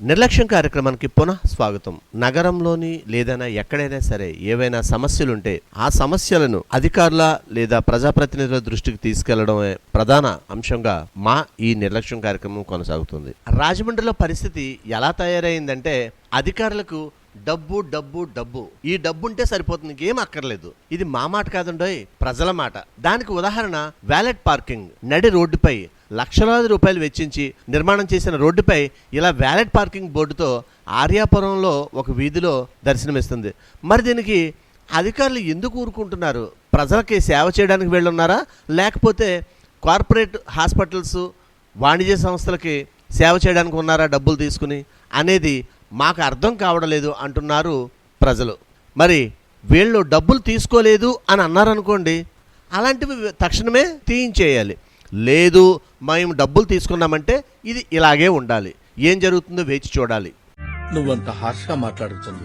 నిర్లక్ష్యం కార్యక్రమానికి పునః స్వాగతం. నగరంలోని లేదైనా ఎక్కడైనా సరే ఏవైనా సమస్యలుంటే ఆ సమస్యలను అధికారుల లేదా ప్రజాప్రతినిధుల దృష్టికి తీసుకెళ్ళడమే ప్రధాన అంశంగా మా ఈ నిర్లక్ష్యం కార్యక్రమం కొనసాగుతుంది. రాజమండ్రిలో పరిస్థితి ఎలా తయారైందంటే అధికారులకు డబ్బు డబ్బు డబ్బు. ఈ డబ్బు ఉంటే సరిపోతుంది ఇంకేం అక్కర్లేదు. ఇది మా మాట కాదండోయ్ ప్రజల మాట. దానికి ఉదాహరణ వ్యాలెట్ పార్కింగ్. నడి రోడ్డుపై లక్షలాది రూపాయలు వెచ్చించి నిర్మాణం చేసిన రోడ్డుపై ఇలా వ్యాలెట్ పార్కింగ్ బోర్డుతో ఆర్యాపురంలో ఒక వీధిలో దర్శనమిస్తుంది. మరి దీనికి అధికారులు ఎందుకు ఊరుకుంటున్నారు? ప్రజలకి సేవ చేయడానికి వెళ్ళున్నారా? లేకపోతే కార్పొరేట్ హాస్పిటల్స్ వాణిజ్య సంస్థలకి సేవ చేయడానికి ఉన్నారా డబ్బులు తీసుకుని? అనేది మాకు అర్థం కావడం లేదు అంటున్నారు ప్రజలు. మరి వీళ్ళు డబ్బులు తీసుకోలేదు అని అన్నారనుకోండి అలాంటివి తక్షణమే తీయించేయాలి. లేదు మేము డబ్బులు తీసుకున్నామంటే ఇది ఇలాగే ఉండాలి. ఏం జరుగుతుందో వేచి చూడాలి. నువ్వంత హార్ష్గా మాట్లాడుతుంది